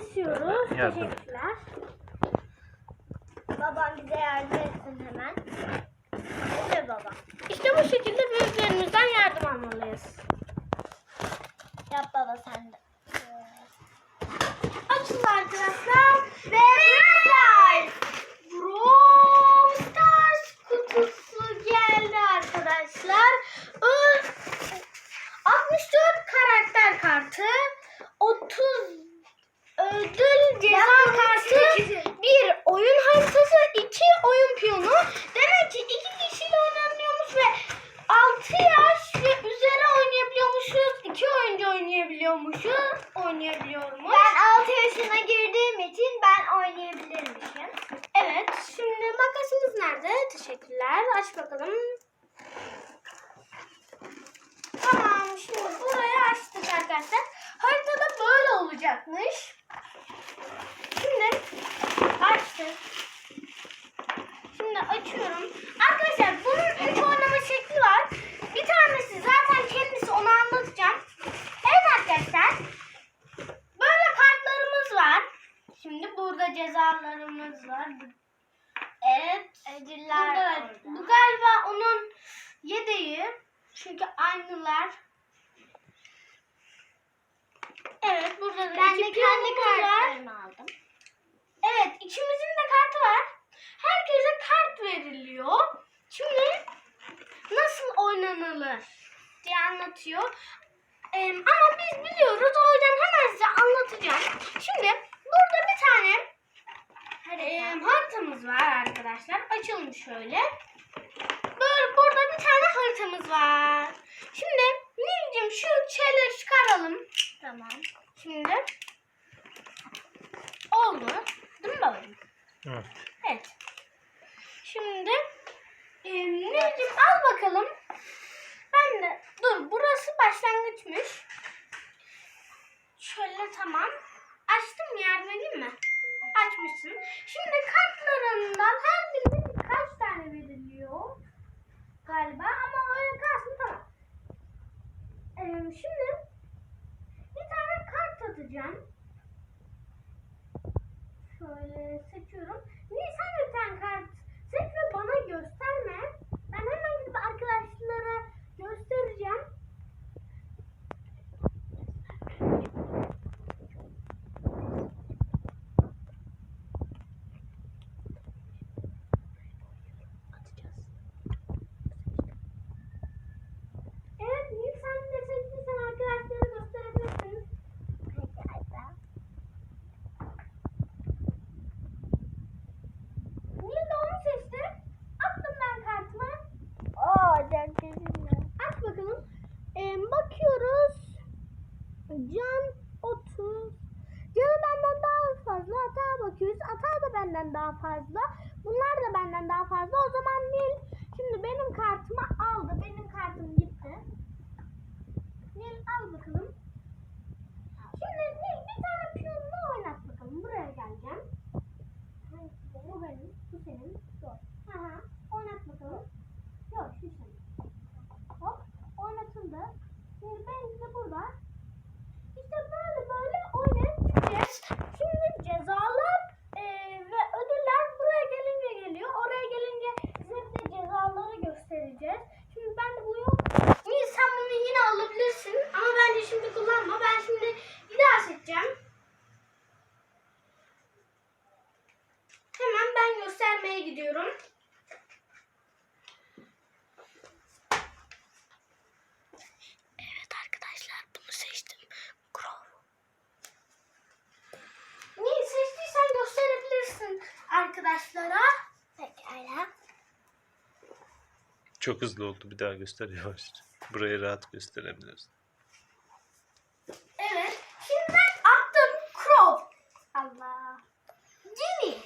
kesiyoruz. Yardım. Teşekkürler. Babam bize yardım etsin hemen. Evet baba. İşte bu şekilde büyüklerimizden yardım almalıyız. Yap baba sen de. Açın arkadaşlar. Ve Brawl Brawl Stars kutusu geldi arkadaşlar. Ö- 64 karakter kartı. 30 ödül ceza kartı. Bir oyun haritası. iki oyun piyonu. Demek ki iki kişiyle oynanıyormuş ve 6 yaş ve üzeri oynayabiliyormuşuz. iki oyuncu oynayabiliyormuşuz. Oynayabiliyormuş. Ben 6 yaşına girdiğim için ben oynayabilirmişim. Evet. Şimdi makasımız nerede? Teşekkürler. Aç bakalım. Tamam. Şimdi burayı açtık arkadaşlar. Haritada böyle olacakmış. Şimdi açtık. Şimdi açıyorum. Arkadaşlar bunun üç oynama şekli var. Bir tanesi zaten kendisi onu anlatacağım. Evet arkadaşlar. Böyle kartlarımız var. Şimdi burada cezalarımız var. Evet. Ödüller Burada, orada. bu galiba onun yedeği. Çünkü aynılar. Evet burada da Ben iki de kendi kartlarımı aldım. Evet ikimizin de kartı var. Herkese kart veriliyor. Şimdi nasıl oynanılır diye anlatıyor. Ee, ama biz biliyoruz o yüzden hemen size anlatacağım. Şimdi burada bir tane e, haritamız var arkadaşlar. Açalım şöyle. Böyle burada bir tane haritamız var. Şimdi Nilcim şu şeyleri çıkaralım. Tamam. Şimdi oldu. Değil mi babacığım? Evet. Evet. Şimdi e, Nilcim al bakalım. Ben de dur burası başlangıçmış. Şöyle tamam. Açtım yardım edeyim mi? Açmışsın. Şimdi kartlarından her birine birkaç tane veriliyor. Galiba ama öyle kalsın tamam. Ee, şimdi bir tane kart atacağım. Şöyle seçiyorum. Niye sen de bir tane kart seç ve bana gösterme. Ben hemen gidip arkadaşlara göstereceğim. Evet, Nil sen de seçtiysen arkadaşlara gösterebilirsin. Nil de onu seçti. Attım ben kartımı. Oo çok güzel. Aç bakalım. Ee, bakıyoruz. Can 30. Canı benden daha fazla. Atağa bakıyoruz. Atağa da benden daha fazla. Bunlar da benden daha fazla. O zaman Nil şimdi benim kartımı aldı. Benim kartım gitti. Nil al bakalım. Şimdi Nil bir tane piyonunu oynat bakalım. Buraya geleceğim. Bu benim. Bu senin. Yok. Hı hı. Oynat bakalım. Yok şu senin. Hop oynatıldı. Şimdi benimki de burada. İşte böyle böyle oynayıp gideceğiz. Şimdi cezalar eee, ve ödüller buraya gelince geliyor. Oraya gelince size bir de cezaları göstereceğiz. Şimdi ben de bu yok. Niye sen bunu yine alabilirsin ama bence şimdi kullanma. Ben şimdi bir daha seçeceğim. Hemen ben göstermeye gidiyorum. Evet arkadaşlar bunu seçtim. Crow. Neyi seçtiysen gösterebilirsin arkadaşlara. Pekala. Çok hızlı oldu. Bir daha göster yavaşça. Burayı rahat gösterebiliriz. Evet. Şimdi ben attım Crow. Allah. Jimmy.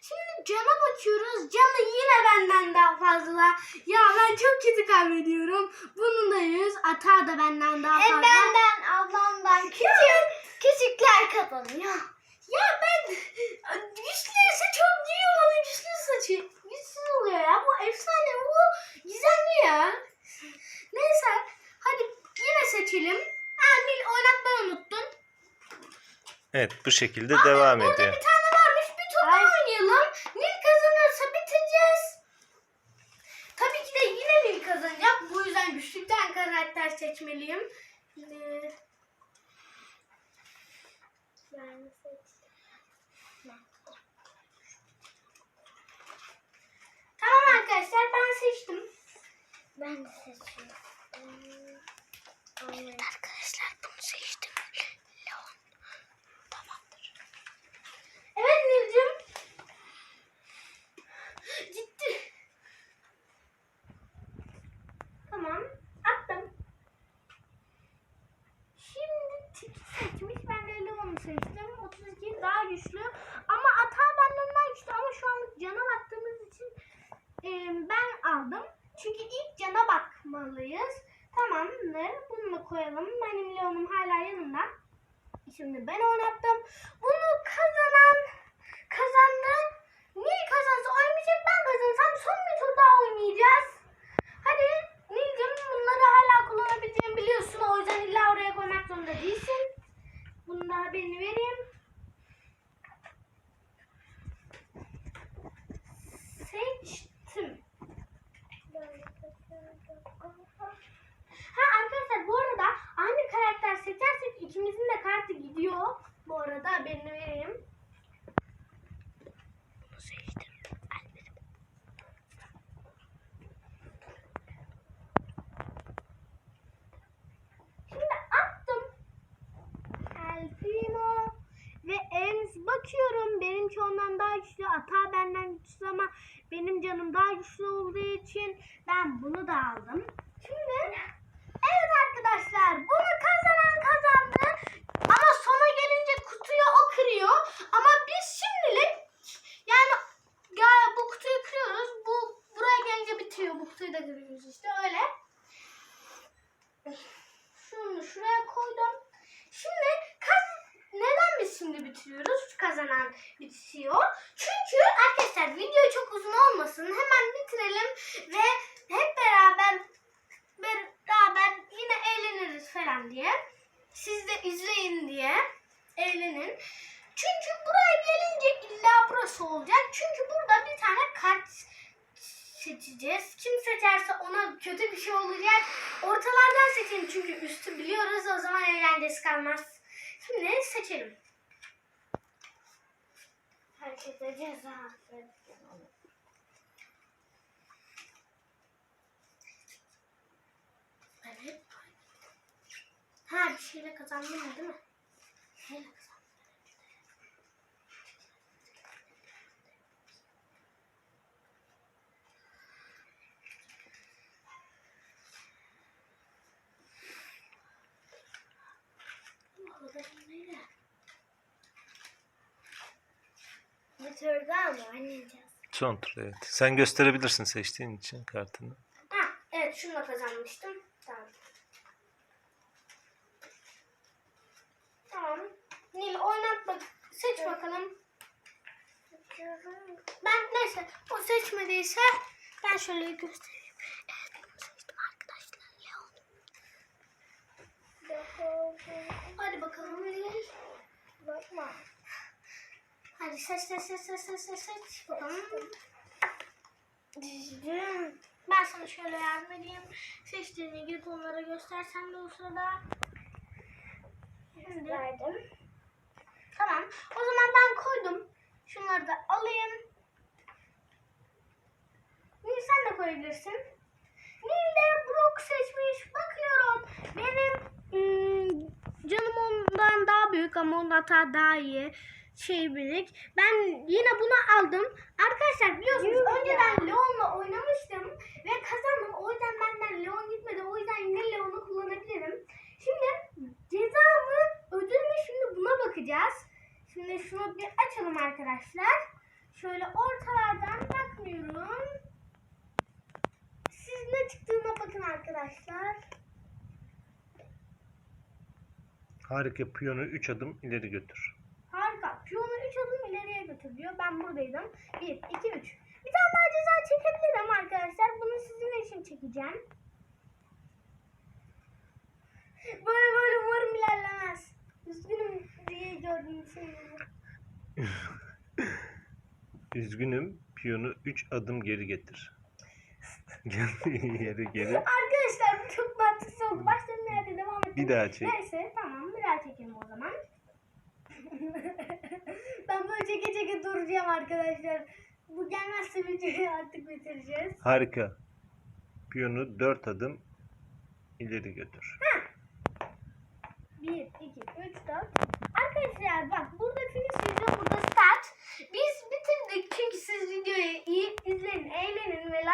Şimdi Can'a bakıyoruz. Can'ı yine benden daha fazla. Ya ben çok kötü kaybediyorum. Bunun da yüz. Ata da benden daha fazla. Hem benden ablamdan küçük küçükler kazanıyor. Ya ben güçlüyse çok giriyor bana güçlü saçı. Güçsüz oluyor ya. Bu efsane. Bu gizemli ya. Neyse. Hadi yine seçelim. Ha Nil oynatmayı unuttun. Evet bu şekilde devam Burada ediyor. bir tane varmış. Bir daha oynayalım. Nil kazanırsa bitireceğiz. Tabii ki de yine Nil kazanacak. Bu yüzden güçlükten karakter seçmeliyim. Ee, seçtim. Tamam arkadaşlar ben seçtim. Ben seçiyorum. Evet. Arkadaşlar bunu seçtim. Leon. Tamamdır. Evet Nilcim. Ciddi. Tamam. Attım. Şimdi tip seçmiş. Ben de Leon'u seçtim. 32 daha güçlü. Ama Ata benden daha güçlü. Ama şu anlık cana baktığımız için e, ben aldım. Çünkü ilk cana bakmalıyız. Tamamdır. Bunu da koyalım. Benim Leon'um hala yanında. Şimdi ben oynattım. Bunu kazanan kazandı. Nil kazansa oynamayacak. Ben kazanırsam son bir tur daha oynayacağız. Hadi Nil'cim bunları hala kullanabileceğimi biliyorsun. O yüzden illa oraya koymak zorunda değilsin. Bunu da haberini vereyim. Seçtim. Ha arkadaşlar bu arada aynı karakter seçersek ikimizin de kartı gidiyor. Bu arada haberini vereyim. Bunu seçtim. Şimdi attım. El Primo ve Bakıyorum. Benimki ondan daha güçlü. Ata benden güçlü ama benim canım daha güçlü olduğu için ben bunu da aldım. Şimdi evet arkadaşlar bunu kazanan kazandı. Ama sona gelince kutuyu o kırıyor. Ama biz şimdilik yani ya bu kutuyu kırıyoruz. Bu buraya gelince bitiyor. Bu kutuyu da kırıyoruz işte öyle. Şunu şuraya koydum. Şimdi kaz neden biz şimdi bitiriyoruz? Kazanan bitiyor. Çünkü arkadaşlar video çok uzun olmasın. Hemen bitirelim ve hep beraber beraber yine eğleniriz falan diye. Siz de izleyin diye eğlenin. Çünkü buraya gelince illa burası olacak. Çünkü burada bir tane kart seçeceğiz. Kim seçerse ona kötü bir şey olacak. Ortalardan seçelim çünkü üstü biliyoruz o zaman eğlencesi kalmaz. Şimdi seçelim. Evet. Ha bir şeyle kazandım değil mi? Şeyle kazandım. Orada neyle? Bir tur daha mı oynayacağız? Son tur evet. Sen gösterebilirsin seçtiğin için kartını. Ha, evet şununla kazanmıştım. Tamam. Tamam. Nil oynat bak. Seç bakalım. Ben neyse o seçmediyse ben şöyle göstereyim. Evet bunu seçtim arkadaşlar. Leon. Hadi bakalım Nil. Bakma. Hadi seç seç seç seç seç seç seç bakalım. Ben sana şöyle yardım edeyim. Seçtiğini gidip onlara göstersen de o sırada. Şimdi. Verdim. Tamam. O zaman ben koydum. Şunları da alayım. Nil sen de koyabilirsin. Nil de Brock seçmiş. Bakıyorum. Benim ım, canım ondan daha büyük ama onun hata daha iyi. Şey birik. Ben yine bunu aldım. Arkadaşlar biliyorsunuz ya. önceden Leon'la oynamıştım ve kazandım. O yüzden benden Leon gitmedi. O yüzden yine Leon'u kullanabilirim. Şimdi cezamı, ödülümü şimdi buna bakacağız. Şimdi şunu bir açalım arkadaşlar. Şöyle ortalardan bakmıyorum. Siz ne çıktığına bakın arkadaşlar. Harika piyonu 3 adım ileri götür. Harika. Piyonu 3 adım ileriye götür diyor. Ben buradaydım. 1, 2, 3. Bir tane daha ceza çekebilirim arkadaşlar. Bunu sizin için çekeceğim. Böyle böyle umarım ilerlemez. Üzgünüm. diye gördüğüm şey. Üzgünüm. Piyonu 3 adım geri getir. Geldiği yere geri. Arkadaşlar bu çok mantıksız oldu. Başlarım yerde devam edelim. Bir daha çek. Neyse soracağım arkadaşlar. Bu gelmezse videoyu artık bitireceğiz. Harika. Piyonu dört adım ileri götür. Bir, iki, üç, dört. Arkadaşlar bak burada finish video, burada start. Biz bitirdik çünkü siz videoyu iyi izleyin, eğlenin ve like